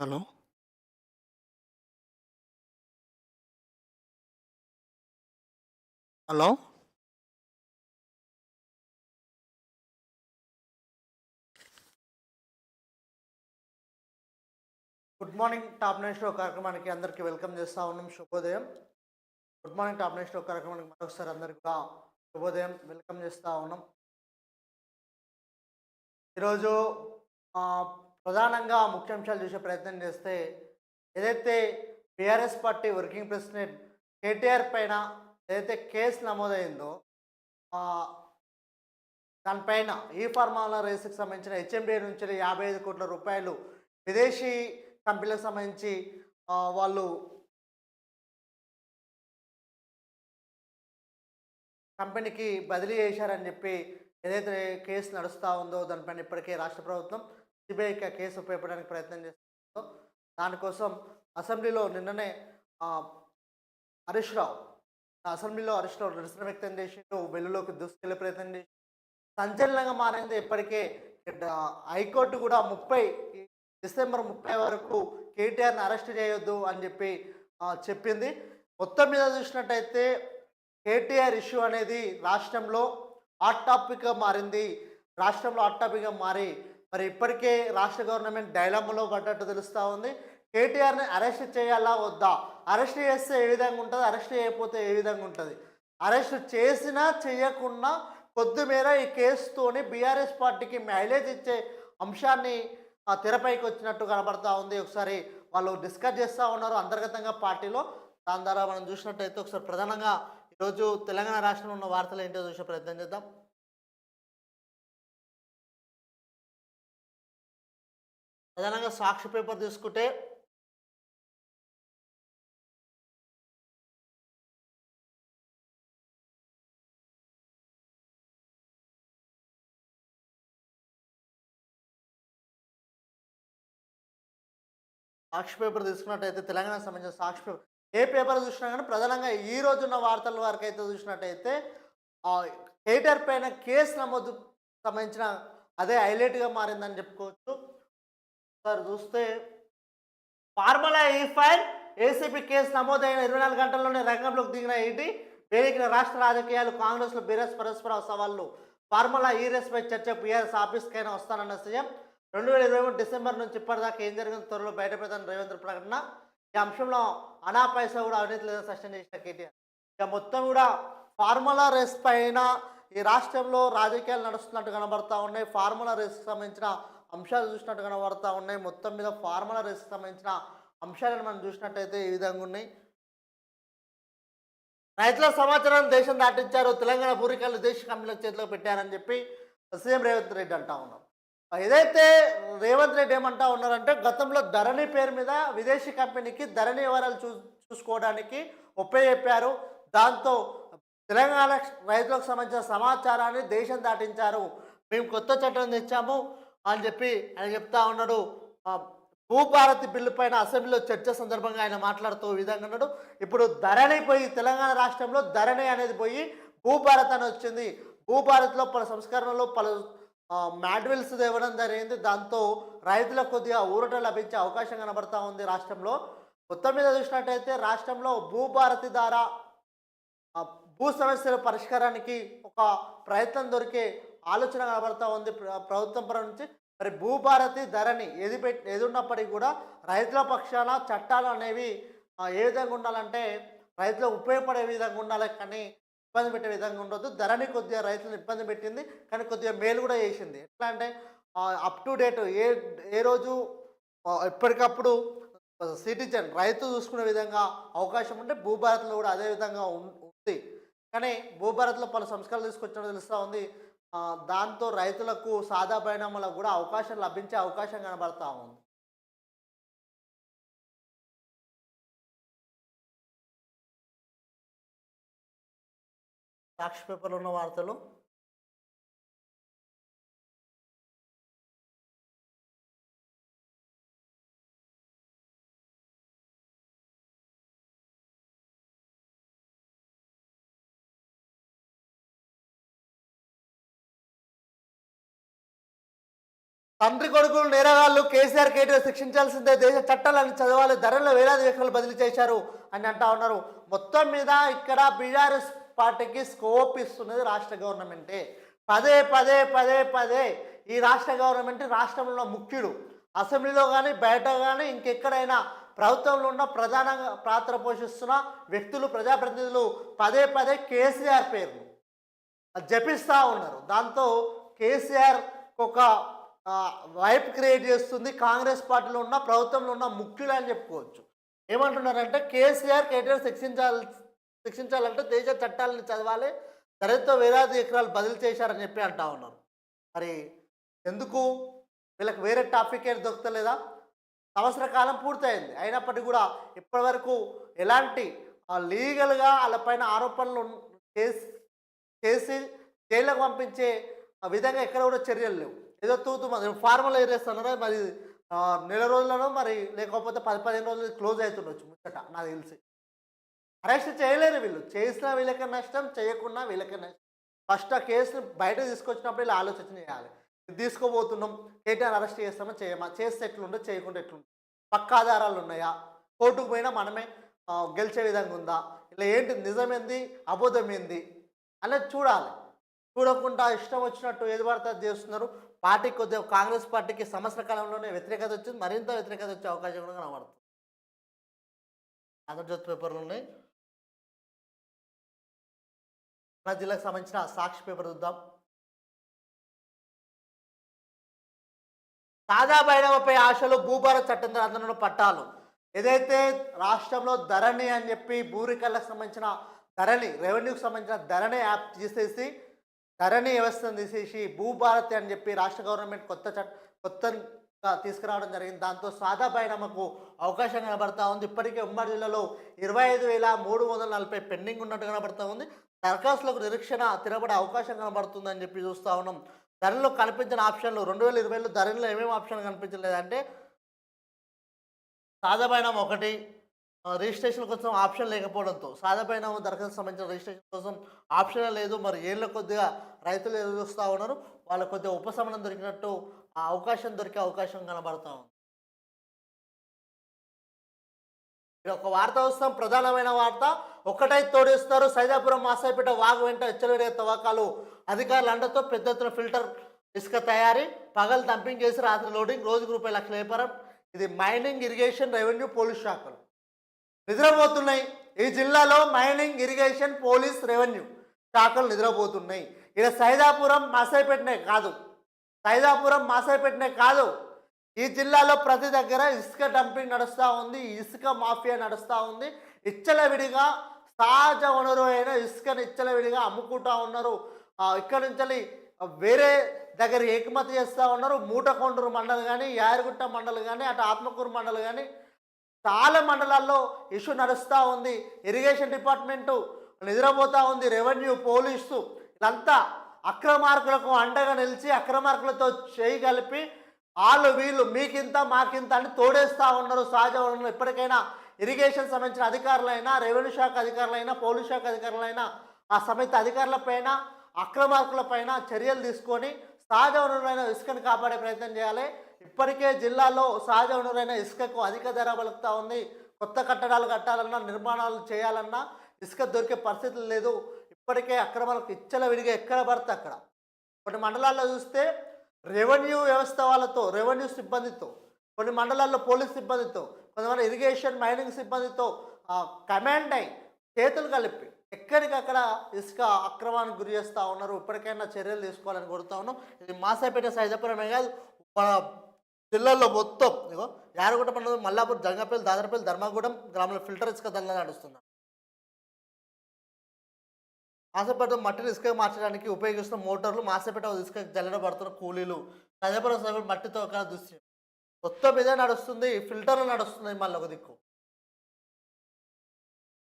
Hello? Hello? Good morning top nine show కార్యక్రమానికి అందరికీ welcome చేస్తా ఉన్నాం. శుభోదయం. Good morning top nine show కార్యక్రమానికి మరొకసారి అందరికీ కూడా శుభోదయం వెల్కమ్ చేస్తా ఉన్నాం. ఈరోజు ప్రధానంగా ముఖ్యాంశాలు చూసే ప్రయత్నం చేస్తే ఏదైతే BRS party working president KTR పైన ఏదైతే కేసు నమోదైందో దానిపైన ఈ ఫార్మాల రేసుకు సంబంధించిన హెచ్ఎంబీ నుంచి యాభై ఐదు కోట్ల రూపాయలు విదేశీ కంపెనీలకు సంబంధించి వాళ్ళు కంపెనీకి బదిలీ చేశారని చెప్పి ఏదైతే కేసు నడుస్తూ ఉందో దానిపైన ఇప్పటికే రాష్ట్ర ప్రభుత్వం సిబిఐకి కేసు ఉపయోగపడడానికి ప్రయత్నం చేస్తుందో దానికోసం అసెంబ్లీలో నిన్ననే హరీష్ రావు అసెంబ్లీలో హరీష్ రావు నిరసన వ్యక్తం చేసిండు వెల్లులోకి దూసుకెళ్ళే ప్రయత్నం చేసి సంచలనంగా మారింది ఇప్పటికే. హైకోర్టు కూడా ముప్పై డిసెంబర్ ముప్పై వరకు కేటీఆర్ని అరెస్ట్ చేయొద్దు అని చెప్పి చెప్పింది. మొత్తం మీద చూసినట్టయితే కేటీఆర్ ఇష్యూ అనేది రాష్ట్రంలో హాట్ టాపిక్గా మారింది. రాష్ట్రంలో హాట్ టాపిక్గా మారి మరి ఇప్పటికే రాష్ట్ర గవర్నమెంట్ డైలమ్మలో పడ్డట్టు తెలుస్తూ ఉంది. కేటీఆర్ని అరెస్ట్ చేయాలా వద్దా? అరెస్ట్ చేస్తే ఏ విధంగా ఉంటుంది? అరెస్ట్ చేయకపోతే ఏ విధంగా ఉంటుంది? అరెస్ట్ చేసినా చేయకున్నా కొద్దిమేర ఈ కేసుతోని బీఆర్ఎస్ పార్టీకి మైలేజ్ ఇచ్చే అంశాన్ని ఆ తెరపైకి వచ్చినట్టు కనబడతా ఉంది. ఒకసారి వాళ్ళు డిస్కస్ చేస్తూ ఉన్నారు అంతర్గతంగా పార్టీలో. దాని ద్వారా మనం చూసినట్టయితే ఒకసారి ప్రధానంగా ఈరోజు తెలంగాణ రాష్ట్రంలో ఉన్న వార్తలు ఏంటో చూసే ప్రయత్నం చేద్దాం. ప్రధానంగా సాక్షి పేపర్ తీసుకుంటే సాక్షి పేపర్ తీసుకున్నట్టయితే తెలంగాణ సంబంధించిన సాక్షి పేపర్. ఏ పేపర్ చూసినా కానీ ప్రధానంగా ఈ రోజు ఉన్న వార్తల వరకు అయితే చూసినట్టయితే ఆ, పైన కేసు నమోదు సంబంధించిన అదే హైలైట్గా మారిందని చెప్పుకోవచ్చు. సార్ చూస్తే ఫార్ములా ఈ ఫైల్ ఏసీపీ కేసు నమోదైన ఇరవై నాలుగు గంటల్లోనే రంగంలోకి దిగిన ఈటీ వేదికన రాష్ట్ర రాజకీయాలు కాంగ్రెస్లో బీరస్ పరస్పర సవాళ్ళు ఫార్ములా ఈ రేస్పై చర్చ బీఆర్ఎస్ ఆఫీస్కైనా వస్తానన్న సీఎం. రెండు వేల ఇరవై మూడు డిసెంబర్ నుంచి ఇప్పటిదాకా ఏం జరిగిన త్వరలో బయటపెడతాను రేవంత్ ప్రకటన. ఈ అంశంలో అనా పైసా కూడా అవినీతి లేదని స్పష్టం చేసిన కేటీఆర్. ఇక మొత్తం కూడా ఫార్ములా రేస్ పైన ఈ రాష్ట్రంలో రాజకీయాలు నడుస్తున్నట్టు కనబడతా ఉన్నాయి. ఫార్ములా రేస్కి సంబంధించిన అంశాలు చూసినట్టు కనబడతా ఉన్నాయి. మొత్తం మీద ఫార్ములా రేస్కి సంబంధించిన అంశాలను మనం చూసినట్టయితే ఈ విధంగా ఉన్నాయి. రైతుల సమాచారాన్ని దేశం దాటించారు. తెలంగాణ పూరికలు దేశ కంపెనీల చేతిలో పెట్టారని చెప్పి సీఎం రేవంత్ రెడ్డి అంటా ఉన్నారు. ఏదైతే రేవంత్ రెడ్డి ఏమంటా ఉన్నారంటే గతంలో ధరణి పేరు మీద విదేశీ కంపెనీకి ధరణి వివరాలు చూ చూసుకోవడానికి చెప్పారు. దాంతో తెలంగాణ రైతులకు సంబంధించిన సమాచారాన్ని దేశం దాటించారు. మేము కొత్త చట్టం తెచ్చాము. అని చెప్పి ఆయన చెప్తా ఉన్నాడు. భూభారతి బిల్లు పైన అసెంబ్లీలో చర్చ సందర్భంగా ఆయన మాట్లాడుతూ విధంగా ఉన్నాడు. ఇప్పుడు ధరణి పోయి తెలంగాణ రాష్ట్రంలో ధరణి అనేది పోయి భూభారత్ అని వచ్చింది. భూభారత్లో పలు సంస్కరణలు పలు మ్యాడ్విల్స్ ఇవ్వడం జరిగింది. దాంతో రైతులకు కొద్దిగా ఊరట లభించే అవకాశం కనబడతా ఉంది రాష్ట్రంలో. మొత్తం మీద చూసినట్టయితే రాష్ట్రంలో భూభారతి ద్వారా భూ సమస్యల పరిష్కారానికి ఒక ప్రయత్నం దొరికే ఆలోచన కనబడతా ఉంది ప్రభుత్వం పరం నుంచి. మరి భూభారతి ధరని ఎది పెట్ ఏది ఉన్నప్పటికీ కూడా రైతుల పక్షాన చట్టాలు అనేవి ఏ విధంగా ఉండాలంటే రైతులకు ఉపయోగపడే విధంగా ఉండాలి కానీ ఇబ్బంది పెట్టే విధంగా ఉండొద్దు. ధరని కొద్దిగా రైతులను ఇబ్బంది పెట్టింది కానీ కొద్దిగా మేలు కూడా చేసింది. ఎట్లా అంటే అప్ టు డేట్ ఏ ఏ రోజు ఎప్పటికప్పుడు సిటిజన్ రైతు చూసుకునే విధంగా అవకాశం ఉంటే భూభారత్లో కూడా అదే విధంగా ఉం- ఉంది. కానీ భూభారత్లో పలు సంస్కరణలు తీసుకొచ్చినట్టు తెలుస్తూ ఉంది. దాంతో రైతులకు సాదా పరిణామాలకు కూడా అవకాశం లభించే అవకాశం కనబడతా ఉంది. సాక్షి పేపర్లో ఉన్న వార్తలు తండ్రి కొడుకులు నేరగాళ్ళు కేసీఆర్ కేటీఆర్ శిక్షించాల్సిందే దేశ చట్టాలను చదవాలి ధరల్లో వేలాది వ్యక్తులు బదిలీ చేశారు అని అంటా ఉన్నారు. మొత్తం మీద ఇక్కడ బీఆర్ఎస్ పార్టీకి స్కోప్ ఇస్తున్నది రాష్ట్ర గవర్నమెంటే పదే పదే పదే పదే ఈ రాష్ట్ర గవర్నమెంట్ రాష్ట్రంలో ముఖ్యుడు. అసెంబ్లీలో కానీ బయట కానీ ఇంకెక్కడైనా ప్రభుత్వంలో ఉన్న ప్రధాన పాత్ర పోషిస్తున్న వ్యక్తులు ప్రజాప్రతినిధులు పదే పదే కేసీఆర్ పేరును జపిస్తూ ఉన్నారు. దాంతో కేసీఆర్ ఒక వైప్ క్రియేట్ చేస్తుంది కాంగ్రెస్ పార్టీలో ఉన్న ప్రభుత్వంలో ఉన్న ముఖ్యులు అని చెప్పుకోవచ్చు. ఏమంటున్నారంటే కేసీఆర్ కేటీఆర్ శిక్షించాలి శిక్షించాలంటే దేశ చట్టాలను చదవాలి దళిత వేలాది ఎకరాలు బదిలీ చేశారని చెప్పి అంటా ఉన్నారు. మరి ఎందుకు? వీళ్ళకి వేరే టాపిక్ ఏం దొరకలేదా సంవత్సర కాలం పూర్తయింది. అయినప్పటికీ కూడా ఇప్పటివరకు ఎలాంటి లీగల్గా వాళ్ళపైన ఆరోపణలు చేసి చేసి జైలుకు పంపించే ఆ విధంగా ఎక్కడ కూడా చర్యలు లేవు. ఏదో తూతు మరి ఫార్మల్ ఏరేస్తున్నారు మరి నెల రోజులను మరి లేకపోతే పది పదిహేను రోజులు క్లోజ్ అవుతుండొచ్చు ముచ్చట నాకు తెలిసి. అరెస్ట్ చేయలేరు వీళ్ళు. చేసినా వీళ్ళకే నష్టం చేయకుండా వీళ్ళకే నష్టం. ఫస్ట్ ఆ కేసుని బయట తీసుకొచ్చినప్పుడు వీళ్ళు ఆలోచన చేయాలి. తీసుకోబోతున్నాం కేటీఆర్ అరెస్ట్ చేస్తామా చేయమా? చేస్తే ఎట్లుండో చేయకుండా ఎట్లుండో? పక్క ఆధారాలు ఉన్నాయా? కోర్టుకు పోయినా మనమే గెలిచే విధంగా ఉందా? ఇలా ఏంటి నిజమేంది అబోధం ఏంది అనేది చూడాలి. చూడకుండా ఇష్టం వచ్చినట్టు ఏది పడితే చేస్తున్నారు. పార్టీకి కొద్దిగా కాంగ్రెస్ పార్టీకి సంవత్సర కాలంలోనే వ్యతిరేకత వచ్చింది మరింత వ్యతిరేకత వచ్చే అవకాశం కూడా కనబడుతుంది. ఆంధ్రజ్యోతి పేపర్లు ఉన్నాయి. మన జిల్లాకు సంబంధించిన సాక్షి పేపర్ చూద్దాం. తాజా బైరవపై ఆశలు భూభారత్ చట్టం ఆందోళన పట్టాలు. ఏదైతే రాష్ట్రంలో ధరణి అని చెప్పి భూరికళ్ళకు సంబంధించిన ధరణి రెవెన్యూకి సంబంధించిన ధరణి యాప్ తీసేసి ధరణి వ్యవస్థను తీసేసి భూభారతి అని చెప్పి రాష్ట్ర గవర్నమెంట్ కొత్త చట్ట కొత్తగా తీసుకురావడం జరిగింది. దాంతో సాదా బైరమకు అవకాశం కనబడతా ఉంది. ఇప్పటికే ఉమ్మడి జిల్లాలో ఇరవై ఐదు వేల మూడు వందల నలభై పెండింగ్ ఉన్నట్టు కనబడతా ఉంది. దరఖాస్తులకు నిరీక్షణ తిరగబడే అవకాశం కనబడుతుంది అని చెప్పి చూస్తూ ఉన్నాం. ధరలో కనిపించిన ఆప్షన్లు రెండు వేల ఇరవైలో ధరలో ఏమేమి ఆప్షన్ కనిపించలేదంటే సాదాబైనం ఒకటి రిజిస్ట్రేషన్ కోసం ఆప్షన్ లేకపోవడంతో సాధపైన దరఖాస్తు సంబంధించిన రిజిస్ట్రేషన్ కోసం ఆప్షన్ లేదు. మరి ఏళ్ళ కొద్దిగా రైతులు ఎదురుస్తూ ఉన్నారు. వాళ్ళ కొద్దిగా ఉపశమనం దొరికినట్టు ఆ అవకాశం దొరికే అవకాశం కనబడతా ఉంది. ఒక వార్త వస్తాం. ప్రధానమైన వార్త. ఒక్కటై తోడిస్తారు. సైదాపురం మాసాయిపేట వాగు వెంట హెచ్చరిక తవ్వకాలు. అధికారుల అండతో పెద్ద ఎత్తున ఫిల్టర్ ఇసుక తయారీ. పగలు డంపింగ్ చేసి రాత్రి లోడింగ్. రోజుకు రూపాయల లక్షల వ్యాపారం. ఇది మైనింగ్ ఇరిగేషన్ రెవెన్యూ పోలీస్ శాఖలు. నిద్రపోతున్నాయి. ఈ జిల్లాలో మైనింగ్ ఇరిగేషన్ పోలీస్ రెవెన్యూ శాఖలు నిద్రపోతున్నాయి. ఇక సైదాపురం మాసాయిపేటనే కాదు. సైదాపురం మాసాయిపేటనే కాదు. ఈ జిల్లాలో ప్రతి దగ్గర ఇసుక డంపింగ్ నడుస్తూ ఉంది ఇసుక మాఫియా నడుస్తూ ఉంది. ఇచ్చలవిడిగా సహజ వనరు అయిన ఇసుకని ఇచ్చలవిడిగా అమ్ముకుంటా ఉన్నారు. ఇక్కడ నుంచి వేరే దగ్గర ఏకమతి చేస్తూ ఉన్నారు. మూటకొండూరు మండలి కానీ యాదగిరిగుట్ట మండలి కానీ అటు ఆత్మకూరు మండలి కానీ చాలా మండలాల్లో ఇష్యూ నడుస్తూ ఉంది. ఇరిగేషన్ డిపార్ట్మెంటు నిద్రపోతూ ఉంది. రెవెన్యూ పోలీసు ఇదంతా అక్రమార్కులకు అండగా నిలిచి అక్రమార్కులతో చేయి కలిపి వాళ్ళు వీళ్ళు మీకింత మాకింత అని తోడేస్తూ ఉన్నారు సహజ వనరులు ఎప్పటికైనా ఇరిగేషన్ సంబంధించిన అధికారులైనా రెవెన్యూ శాఖ అధికారులైనా పోలీస్ శాఖ అధికారులైనా ఆ సమిత అధికారులపైన అక్రమార్కులపైన చర్యలు తీసుకొని సహజ వనరులైన ఇసుకను కాపాడే ప్రయత్నం చేయాలి. ఇప్పటికే జిల్లాలో సహజ వనరైన ఇసుకకు అధిక ధర పలుకుతా ఉంది. కొత్త కట్టడాలు కట్టాలన్నా నిర్మాణాలు చేయాలన్నా ఇసుక దొరికే పరిస్థితులు లేదు. ఇప్పటికే అక్రమాలకు ఇచ్చల విడిగా ఎక్కడ పడితే అక్కడ. కొన్ని మండలాల్లో చూస్తే రెవెన్యూ వ్యవస్థ వాళ్ళతో రెవెన్యూ సిబ్బందితో కొన్ని మండలాల్లో పోలీస్ సిబ్బందితో కొంతమంది ఇరిగేషన్ మైనింగ్ సిబ్బందితో కమాండ్ అయి చేతులు కలిపి ఎక్కడికక్కడ ఇసుక అక్రమానికి గురి చేస్తూ ఉన్నారు. ఇప్పటికైనా చర్యలు తీసుకోవాలని కోరుతా ఉన్నాం. ఇది మాసాపేట సైదాపురమే కాదు పిల్లల్లో మొత్తం ఇగో యారగుట్ట పండుగ మల్లాపూర్ జంగపల్లి దాదరపల్లి ధర్మగూడెం గ్రామంలో ఫిల్టర్ ఇసుక దళ నడుస్తుంది మాసపేట మట్టిని ఇసుక మార్చడానికి ఉపయోగిస్తున్న మోటార్లు మాసపేట ఇసుక జల్లెడ పడుతున్న కూలీలు. సజపురం సభ మట్టితో ఒక దృశ్యం. మొత్తం ఇదే నడుస్తుంది ఫిల్టర్లు నడుస్తుంది మళ్ళీ ఒక దిక్కు.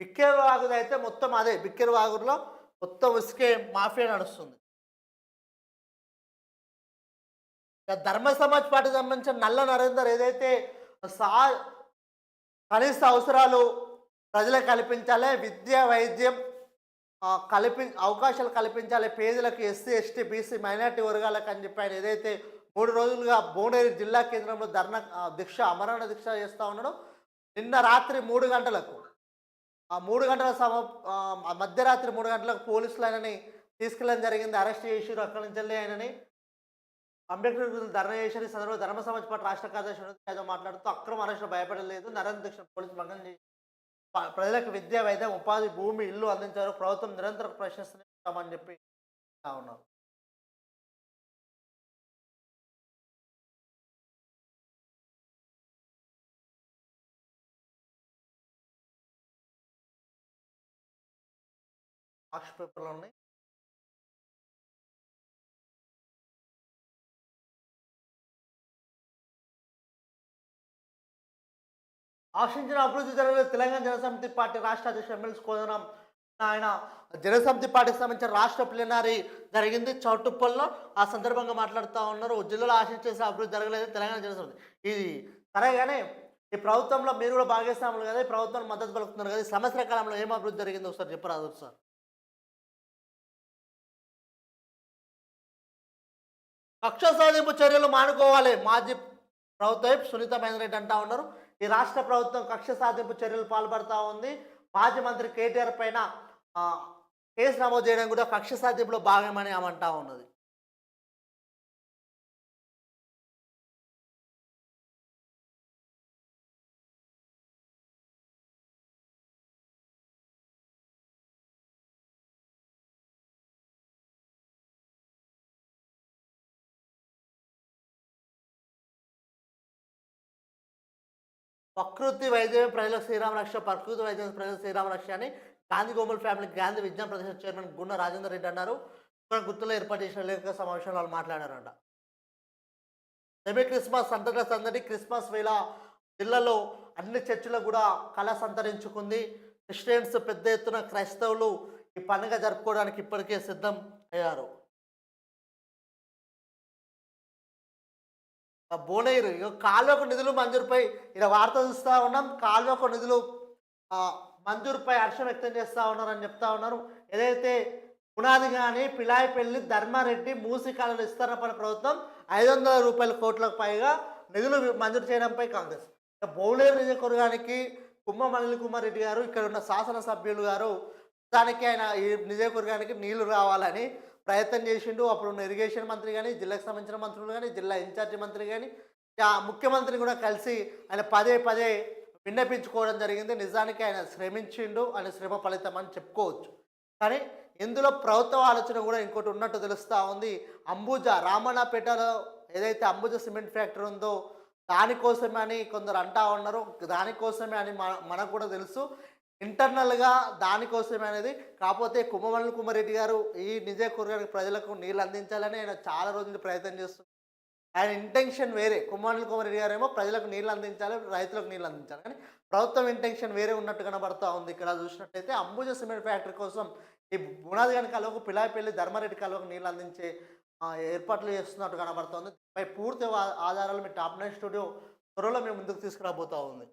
బిక్కేరు వాగుదైతే అయితే మొత్తం అదే బిక్కేరు వాగులో మొత్తం ఇసుకే మాఫియా నడుస్తుంది. ధర్మ సమాజ్ పార్టీ సంబంధించిన నల్ల నరేందర్ ఏదైతే సా కనీస అవసరాలు ప్రజలకు కల్పించాలి విద్య వైద్యం కల్పి అవకాశాలు కల్పించాలి పేదలకు ఎస్సీ ఎస్టీ బీసీ మైనార్టీ వర్గాలకు అని చెప్పి ఆయన ఏదైతే మూడు రోజులుగా భువనగిరి జిల్లా కేంద్రంలో ధర్నా దీక్ష అమరణ దీక్ష చేస్తూ ఉన్నాడు నిన్న రాత్రి మూడు గంటలకు ఆ మూడు గంటల సమ మధ్యరాత్రి మూడు గంటలకు పోలీసులు ఆయనని తీసుకెళ్ళడం జరిగింది. అరెస్ట్ చేసి అక్కడి నుంచి వెళ్ళి ఆయనని. అంబేద్కర్ ధర్మ ధర్నా చేశారు ఈ సందర్భంగా ధర్మ సమాజ్ పార్టీ రాష్ట్ర కార్యదర్శి యాదవ్ మాట్లాడుతూ అక్రమ అరెస్టులు భయపడలేదు నరేంద్ర దక్షిణ పోలీసు భంగం ప్రజలకు విద్య వైద్యం ఉపాధి భూమి ఇల్లు అందించారు. ప్రభుత్వం నిరంతరం ప్రశ్నిస్తున్నామని చెప్పి ఉన్నారు. ఆక్ష పేపర్లో ఉన్నాయి. ఆశించిన అభివృద్ధి జరగలేదు. తెలంగాణ జనసమితి పార్టీ రాష్ట్ర అధ్యక్షుడు ఎమ్మెల్సీ కోదనం. ఆయన జనసమితి పార్టీకి సంబంధించిన రాష్ట్ర ప్లీనరీ జరిగింది. చౌటుప్పల్లో ఆ సందర్భంగా మాట్లాడుతూ ఉన్నారు. జిల్లాలో ఆశించేసి అభివృద్ధి జరగలేదు. తెలంగాణ జనసమితి. ఇది సరే కానీ ఈ ప్రభుత్వంలో మీరు కూడా భాగస్వాములు కదా. ఈ ప్రభుత్వానికి మద్దతు పలుకుతున్నారు కదా. ఈ సంవత్సర కాలంలో ఏం అభివృద్ధి జరిగిందో ఒకసారి చెప్పరాదు సార్. కక్ష సాధింపు చర్యలు మానుకోవాలి. మాజీ ప్రభుత్వ సునీత మహేందర్ రెడ్డి అంటా ఉన్నారు. ఈ రాష్ట్ర ప్రభుత్వం కక్ష సాధింపు చర్యలు పాల్పడతా ఉంది. మాజీ మంత్రి కేటీఆర్ పైన కేసు నమోదు చేయడం కూడా కక్ష సాధింపులో భాగమని ఆమె అంటా ఉన్నది. ప్రకృతి వైద్యమే ప్రజలకు శ్రీరామ రక్ష ప్రకృతి వైద్యం ప్రజలకు శ్రీరామ రక్ష అని గాంధీ గోమల్ ఫ్యామిలీ గాంధీ విజ్ఞాన ప్రదేశ చైర్మన్ గున్న రాజేందర్ రెడ్డి అన్నారు. గుర్తులో ఏర్పాటు చేసిన లేఖ సమావేశంలో వాళ్ళు మాట్లాడారంట. సెమీ క్రిస్మస్ సందర్భ సందడి క్రిస్మస్ వేళ జిల్లాలో అన్ని చర్చిలకు కూడా కళ సంతరించుకుంది. క్రిస్టియన్స్ పెద్ద ఎత్తున క్రైస్తవులు ఈ పండుగ జరుపుకోవడానికి ఇప్పటికే సిద్ధం అయ్యారు. బోనయ్యరు ఇక కాల్వకు నిధులు మంజూరుపై ఇలా వార్త చూస్తూ ఉన్నాం. కాలువకు నిధులు మంజూరుపై హర్షం వ్యక్తం చేస్తూ ఉన్నారని చెప్తా ఉన్నారు. ఏదైతే పునాది కానీ పిలాయిపల్లి ధర్మారెడ్డి మూసికాలను ఇస్తారన్న ప్రభుత్వం ఐదు వందల రూపాయల కోట్లకు పైగా నిధులు మంజూరు చేయడంపై కాంగ్రెస్. ఇక భువనగిరి నియోజకవర్గానికి కుమ్మ మల్లి కుమార్ రెడ్డి గారు ఇక్కడ ఉన్న శాసనసభ్యులు గారు దానికి ఆయన ఈ నియోజకవర్గానికి నీళ్ళు రావాలని ప్రయత్నం చేసిండు. అప్పుడు ఉన్న ఇరిగేషన్ మంత్రి కానీ జిల్లాకు సంబంధించిన మంత్రులు కానీ జిల్లా ఇన్ఛార్జి మంత్రి కానీ ఆ ముఖ్యమంత్రిని కూడా కలిసి ఆయన పదే పదే విన్నపించుకోవడం జరిగింది. నిజానికి ఆయన శ్రమించిండు. ఆయన శ్రమ ఫలితం అని చెప్పుకోవచ్చు. కానీ ఇందులో ప్రభుత్వ ఆలోచన కూడా ఇంకోటి ఉన్నట్టు తెలుస్తూ ఉంది. అంబుజా రామన్నపేటలో ఏదైతే అంబుజా సిమెంట్ ఫ్యాక్టరీ ఉందో దానికోసమే అని కొందరు అంటా ఉన్నారు. దానికోసమే అని మన మనకు కూడా తెలుసు. ఇంటర్నల్గా దానికోసమే అనేది కాకపోతే కుమ్మమల్లి కుమారెడ్డి గారు ఈ నిజకూరగారి ప్రజలకు నీళ్ళు అందించాలని ఆయన చాలా రోజులు ప్రయత్నం చేస్తున్నారు ఆయన ఇంటెన్షన్ వేరే. కుమ్మమల్లి కుమారెడ్డి గారు ఏమో ప్రజలకు నీళ్ళు అందించాలి రైతులకు నీళ్ళు అందించాలి. కానీ ప్రభుత్వం ఇంటెన్షన్ వేరే ఉన్నట్టు కనబడతా ఉంది. ఇక్కడ చూసినట్టయితే అంబుజా సిమెంట్ ఫ్యాక్టరీ కోసం ఈ బునాది గని కాలువకు పిలాయిపల్లి ధర్మారెడ్డి కాలువకు నీళ్ళు అందించే ఏర్పాట్లు చేస్తున్నట్టు కనబడుతోంది పై పూర్తి ఆ- ఆధారాలు మీ టాప్ నైన్ స్టూడియో త్వరలో మేము ముందుకు తీసుకురాబోతా ఉంది.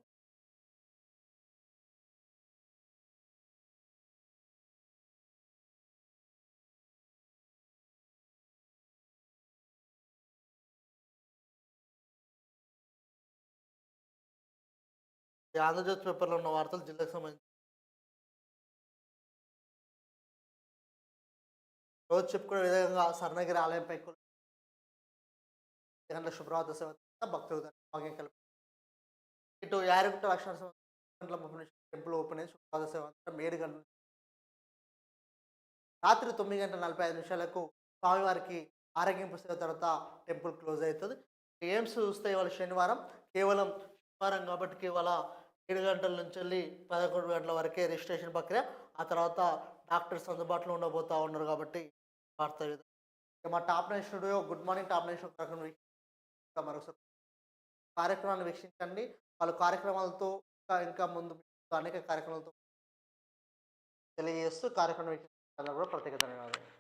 ఆంధ్రజ్యోతి పేపర్లో ఉన్న వార్తలు జిల్లాకు సంబంధించి రోజు చెప్పుకునే విధంగా స్వర్ణగిరి ఆలయంపై కొలు- గంటల శుభ్రవాత సేవ భక్తులు భాగ్యం ఇటు యారగుట్ట లక్ష్మణ గంటల ముప్పై నిమిషాలు టెంపుల్ ఓపెన్ అయ్యి శుభ్రవాత సేవ ఏడు గంటల రాత్రి తొమ్మిది గంటల నలభై ఐదు నిమిషాలకు స్వామివారికి ఆరోగ్యం సేవ తర్వాత టెంపుల్ క్లోజ్ అవుతుంది. ఎయిమ్స్ చూస్తే ఇవాళ శనివారం కేవలం శనివారం కాబట్టి ఇవాళ ఏడు గంటల నుంచి వెళ్ళి పదకొండు గంటల వరకే రిజిస్ట్రేషన్ ప్రక్రియ. ఆ తర్వాత డాక్టర్స్ అందుబాటులో ఉండబోతా ఉన్నారు కాబట్టి వార్త మా top nine studio good morning top nine studio మరొకసారి. కార్యక్రమాన్ని వీక్షించండి. వాళ్ళ కార్యక్రమాలతో ఇంకా ఇంకా ముందు అనేక కార్యక్రమాలతో తెలియజేస్తూ కార్యక్రమం వీక్షించాలని కూడా ప్రత్యేక ధన్యవాదాలు.